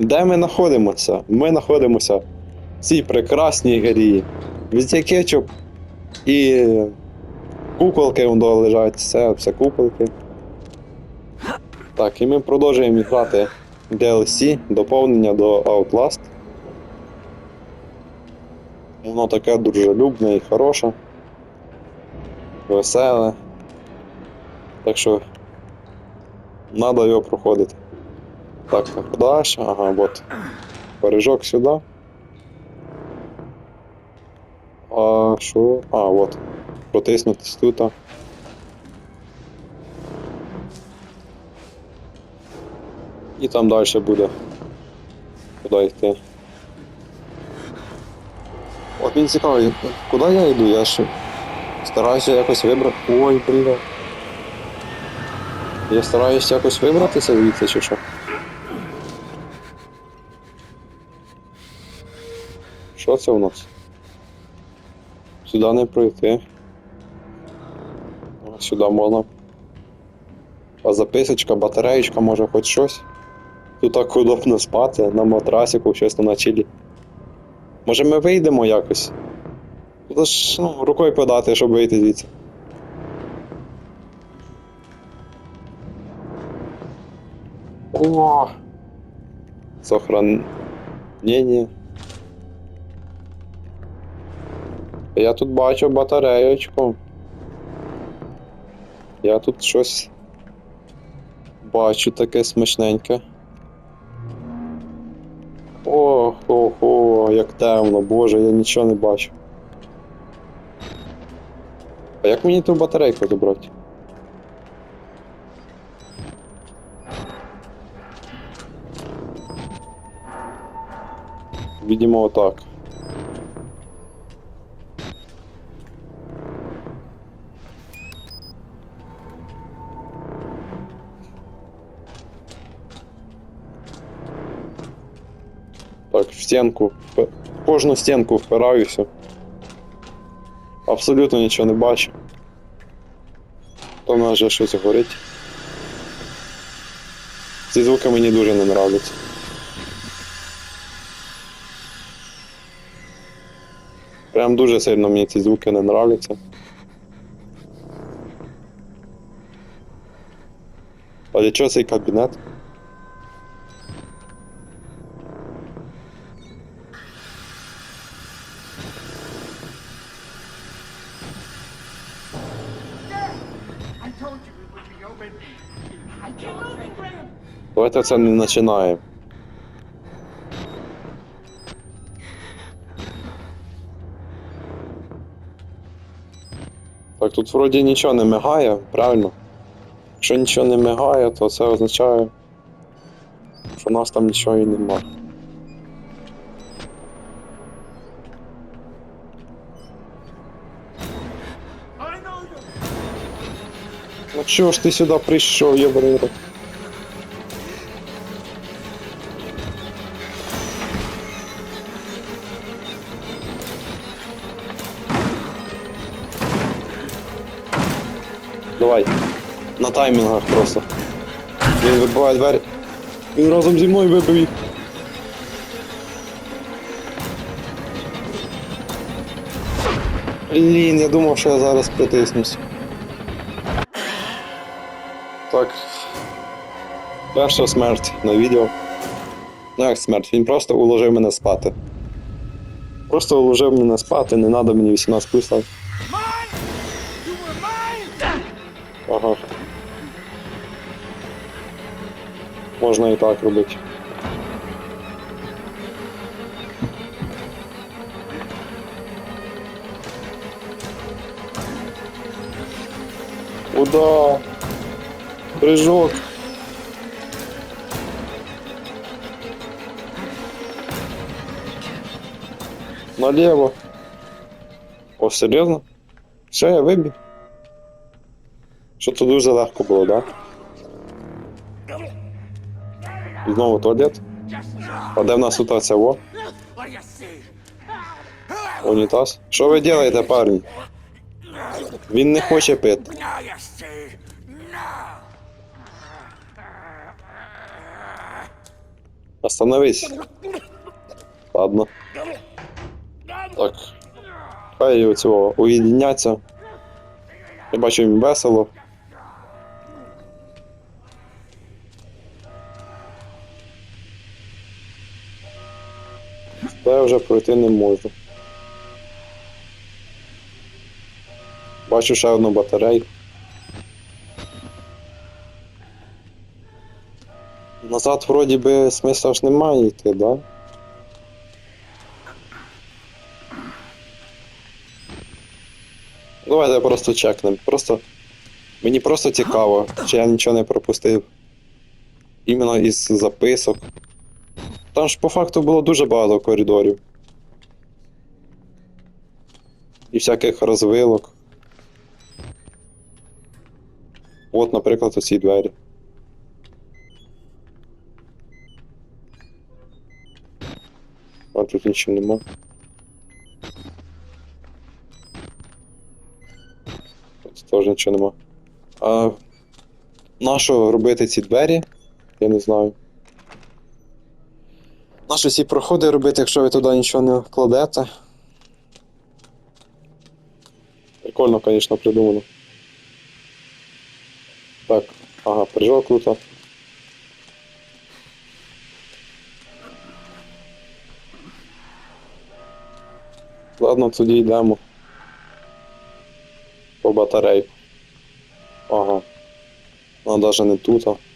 Де ми знаходимося? Ми знаходимося в цій прекрасній грі. Везде кетчуп і куколки лежать, все, все куколки. Так, і ми продовжуємо грати DLC, доповнення до Outlast. Воно таке дружелюбне і хороше. Веселе. Так що Надо його проходити. Так, далі. Ага, от. Пережок сюди. А що? А, от. Протиснутись тут. І там далі буде. Куди йти. От він цікавий, куди я йду? Я ще стараюся якось вибрати. Ой, бля. Я стараюся якось вибратися звідси чи що? Це у нас? Сюди не пройти. Сюди можна. А записочка, батареєчка, може хоч щось. Тут так удобно спати на матрасику, чесно на чилі. Може ми вийдемо якось? Тут ж ну, рукою подати, щоб вийти звідси. О! Сохранение. Я тут бачу батареєчку. Я тут щось бачу таке смачненьке. Ох, ох, ох, як темно, боже, я нічого не бачу. А як мені ту батарейку забрати? Видимо, отак. Стінку. Кожну стінку впираюся. Абсолютно нічого не бачу. То в вже щось горить. Ці звуки мені дуже не нравляться. Прям дуже сильно мені ці звуки не нравляться. А для чого цей кабінет? Давайте це не починаємо. Так, тут вроді нічого не мигає, правильно? Якщо нічого не мигає, то це означає, що у нас там нічого і нема. I. Ну чого ж ти сюди прийшов, єбаний На таймінгах просто. Він вибиває двері. Він разом зі мною вибив. Блін, я думав, що я зараз притиснусь. Так. Перша смерть на відео. Ну як смерть, він просто уложив мене спати. Просто уложив мене спати, не треба мені 18 плюс. Можна і так робити. Куда? Прыжок. Налево. О, серйозно? Все, я вибіг. Що то дуже легко було, так? Да? Знову туалет. А де в нас тут оце во? Унітаз. Що ви робите, парні? Він не хоче пити. Остановись. Ладно. Так. Хай цього уєдиняться. Я бачу їм весело. Вже пройти не можу. Бачу ще одну батарею. Назад вроді би смисла ж немає йти, да? Давайте просто чекнемо. Просто. Мені просто цікаво, чи я нічого не пропустив. Іменно із записок. Там ж по факту було дуже багато коридорів. І всяких розвилок. От, наприклад, оці двері. А тут нічого нема. Тут теж нічого нема. А нащо робити ці двері? Я не знаю. Нащо ці проходи робити, якщо ви туди нічого не вкладете? Прикольно, звісно, придумано. Так, ага, прыжок круто. Ладно, тоді йдемо. По батарей. Ага. Ну, даже не тут. а.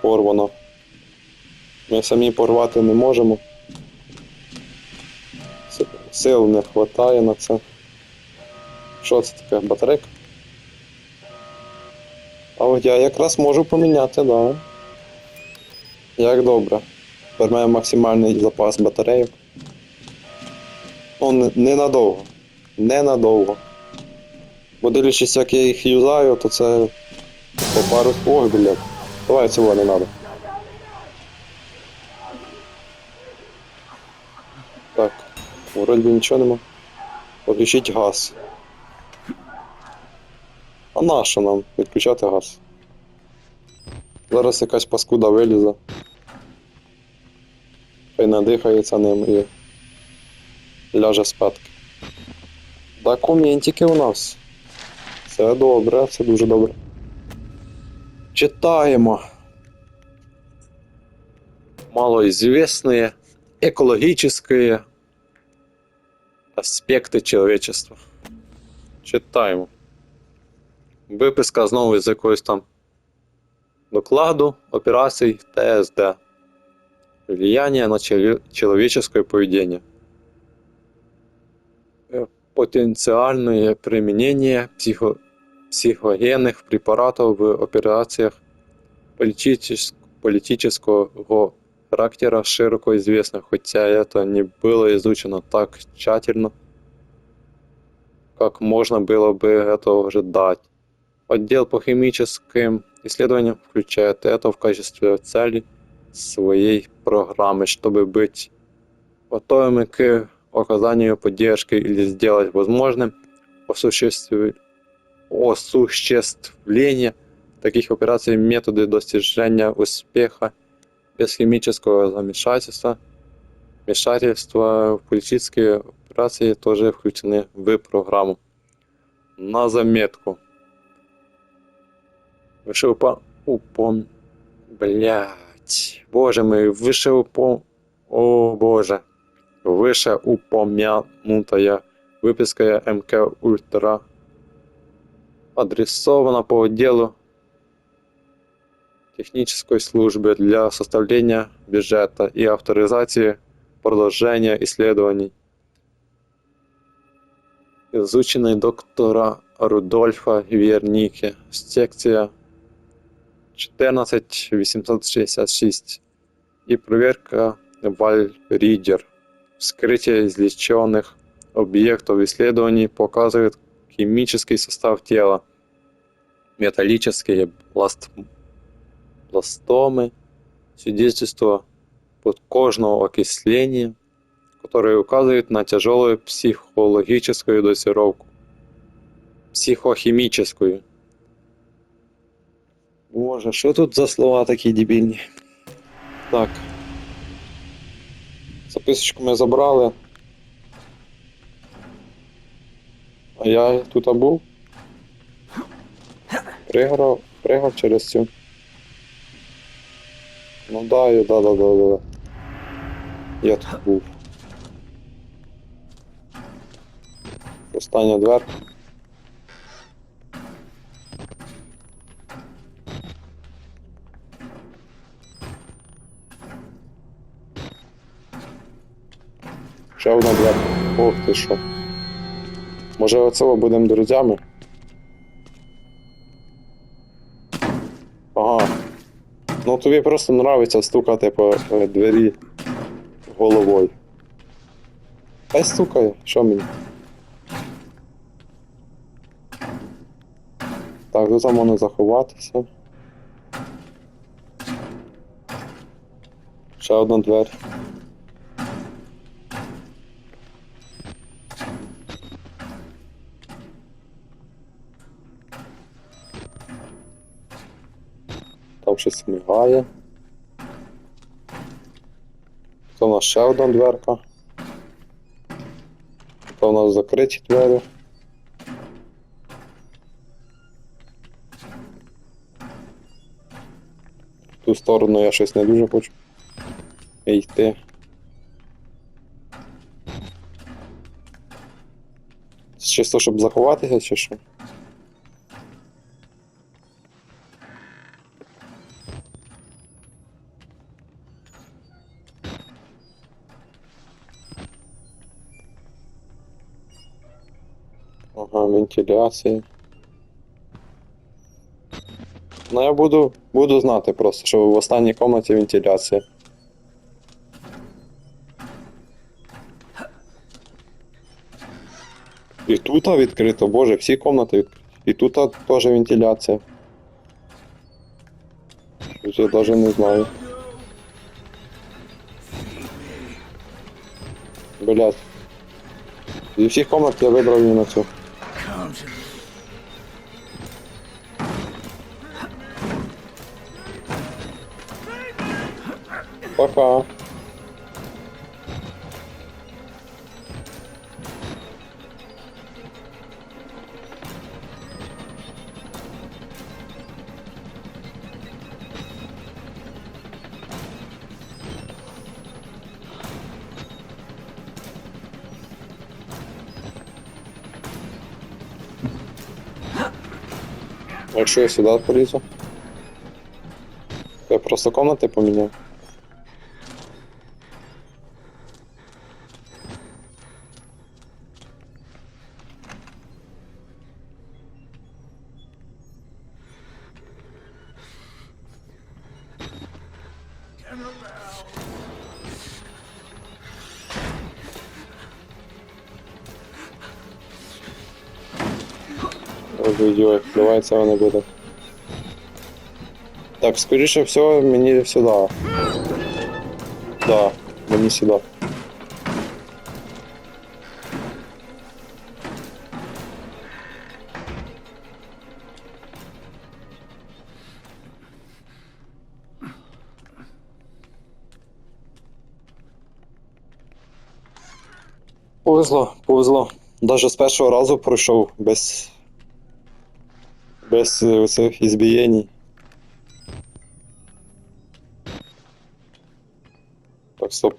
Порвано. Ми самі порвати не можемо. Сил не вистачає на це. Що це таке? Батарейка? А от я якраз можу поміняти, да. Як добре. Тепер маю максимальний запас батарейок. Ну, не- ненадовго. Ненадовго. Бо дивлячись, як я їх юзаю, то це по пару. Ой, блядь. Давай цього не надо. Так, вроді нічого нема. Включіть газ. А нащо нам відключати газ? Зараз якась паскуда вилізе. Хай надихається ним і ляже спадки. Документики у нас. Це добре, це дуже добре Читаємо. Малоизвестные экологические аспекти человечества. Читаємо. Виписка знову з якогось там докладу операцій ТСД. Влияние на челе- человеческое поведение. Э, Потенциальное применение психо- психогенных препаратов в операциях политичес- политического характера широко известно, хотя это не было изучено так тщательно, как можно было бы этого ожидать. Отдел по химическим исследованиям включает это в качестве цели своей программы, чтобы быть готовыми к оказанию поддержки или сделать возможным осуществ- осуществление таких операций методы достижения успеха без химического замешательства. Вмешательства в политические операции тоже включены в программу. На заметку. Выше упа... Упом... Блять. Боже мой, выше упом... О боже. Выше упомянутая выписка МК Ультра адресована по отделу технической службы для составления бюджета и авторизации продолжения исследований. Изученный доктора Рудольфа Вернике, секция 14866 и проверка Вальридер. Вскрытие излеченных объектов исследований показывает химический состав тела, металлические пласт... пластомы, свидетельство подкожного окисления, которые указывают на тяжелую психологическую дозировку. психохімічною. Боже, що тут за слова такі дебільні? Так. Записочку ми забрали. А я тут був. Приграв, пригав через цю. Ну да, я- да, да, да, да. Я тут був. Остання дверка. Ще одна дверка. Ох ти що. Може оцього будемо друзями? Ага. Ну тобі просто нравиться стукати по двері головою. Хай стукає, що мені? Так, тут можна заховатися. Ще одна двері. Щось мигає. Це у нас ще одна дверка. Це у нас закриті двері. Ту сторону я щось не дуже хочу йти. Чисто, щоб заховатися чи що? Ага, вентиляція. Ну я буду, буду знати просто, що в останній кімнаті вентиляція. І тут відкрито, боже, всі кімнати відкриті. І тут теж вентиляція. Я навіть не знаю. Блять. Зі всіх комнат я вибрав іменно цю. Пока. А Якщо я сюди полізу? Я просто комнати поміняв. Відео впливається воно буде. Так, скоріше всього, мені сюди. Да, мені сюди. Повезло, повезло. Даже з першого разу пройшов без. без е, цих ізбієнь. Так, стоп.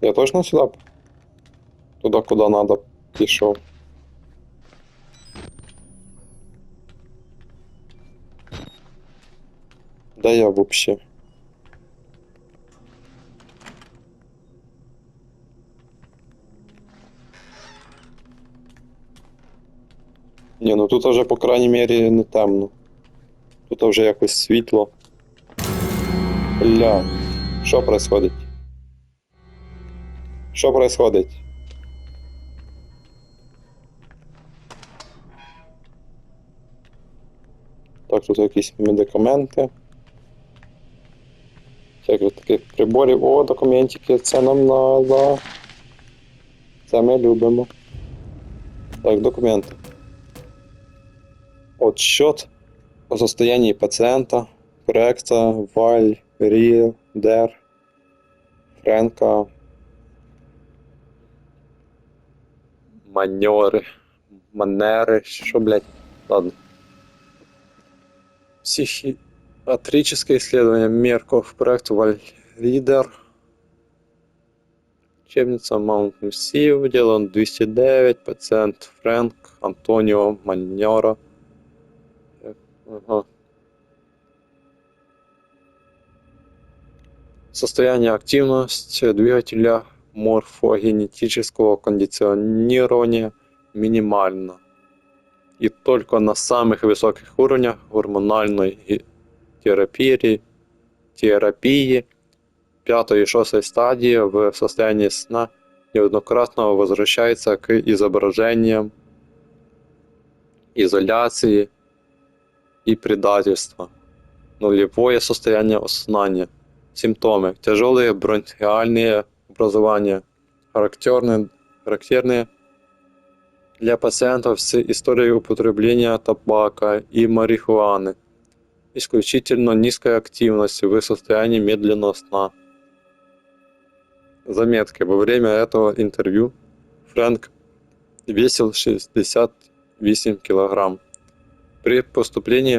Я точно сюди? Туда, куда надо, пішов. Де я вообще? Ні, ну тут вже, по крайній мірі, не темно. Тут вже якось світло. Бля, що происходить? Що происходить? Так, тут якісь медикаменти. Всяких таких приборів. О, документики, це нам надо. Це ми любимо. Так, документы. Отчет о состоянии пациента, проекта Валь, Рі, Дер, Френка, маньори, манери, що, блядь, ладно. Психиатрическое исследование Мерков, проект Вальридер, Учебница Маунт Мсив, дело 209, пациент Фрэнк, Антонио Маньора. Э, Ага. Состояние активности двигателя морфогенетического кондиционирования минимально. И только на самых высоких уровнях гормональной ге- терапии, терапии пятой и шестой стадии в состоянии сна неоднократно возвращается к изображениям изоляции и предательства. Нулевое состояние сознания. Симптомы. Тяжелые бронхиальные образования, характерные, характерные для пациентов с историей употребления табака и марихуаны. Исключительно низкая активность в состоянии медленного сна. Заметки. Во время этого интервью Фрэнк весил 68 килограмм. При поступлении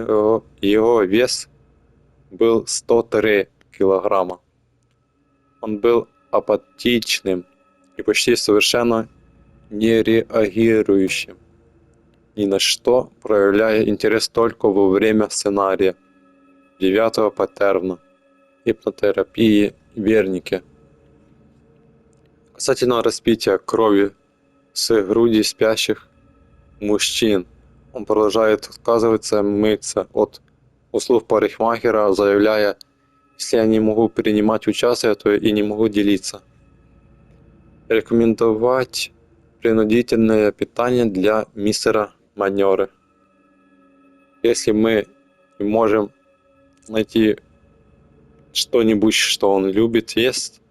его, вес был 103 килограмма. Он был апатичным и почти совершенно не реагирующим ни на что, проявляя интерес только во время сценария девятого паттерна гипнотерапии Верники. Касательно распития крови с груди спящих мужчин, он продолжает отказываться мыться от услуг парикмахера, заявляя, если я не могу принимать участие, то и не могу делиться. Рекомендовать принудительное питание для мистера Манеры. Если мы можем найти что-нибудь, что он любит есть,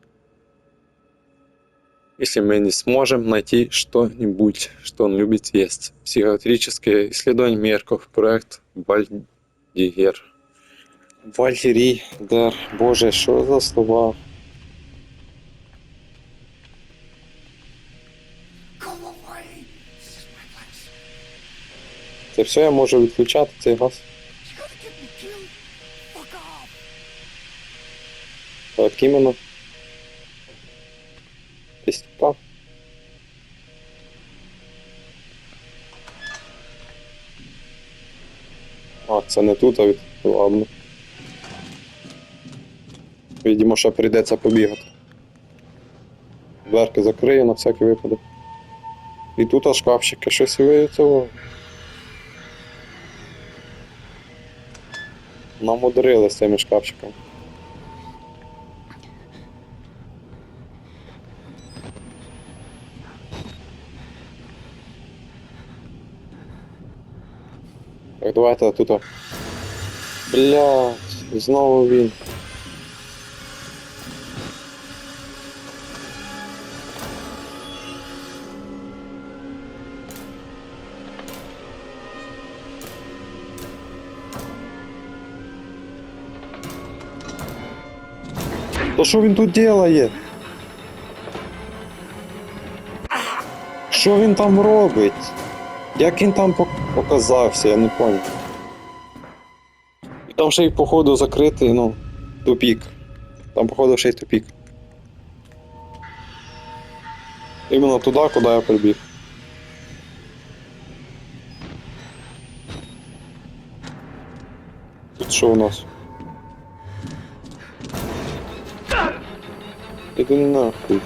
если мы не сможем найти что-нибудь, что он любит есть. Психиатрическое исследование Мерков, проект Вальдигер. Валерій, Дер, Боже, що за слова? Go away. This is my place. Це все я можу відключати цей газ. You're gonna get me killed. Fuck off. Так, іменно. Так. А, це не тут, а від. Ладно. Видимо, ще прийдеться побігати. Дверки закрию на всякий випадок. І тут аж шкафчики, щось ви цього. Намудрили з цими шкафчиками. Так, давайте тут. Блять, знову він. То що він тут делає? Що він там робить? Як він там пок- показався, я не понял. Там ще й походу закритий, ну, тупік. Там походу ще й тупік. Іменно туди, куди я прибіг. Тут що у нас? Іди нахуй.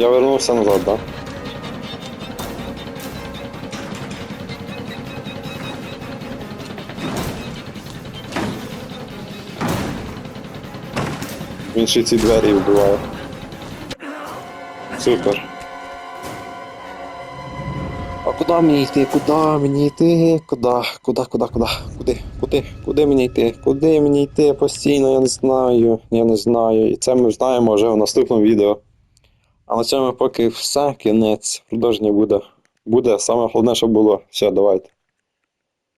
Я вернувся назад, да? Він ще ці двері вбиває. Супер. А куди мені йти? Куди мені йти? Куди? Куди, куди, куди? Куди? Куди? Куди мені йти? Куди мені йти? Постійно я не знаю. Я не знаю. І це ми знаємо вже в наступному відео. А на цьому поки все, кінець. Продовження буде. Буде. Саме головне, що було. Все, давайте.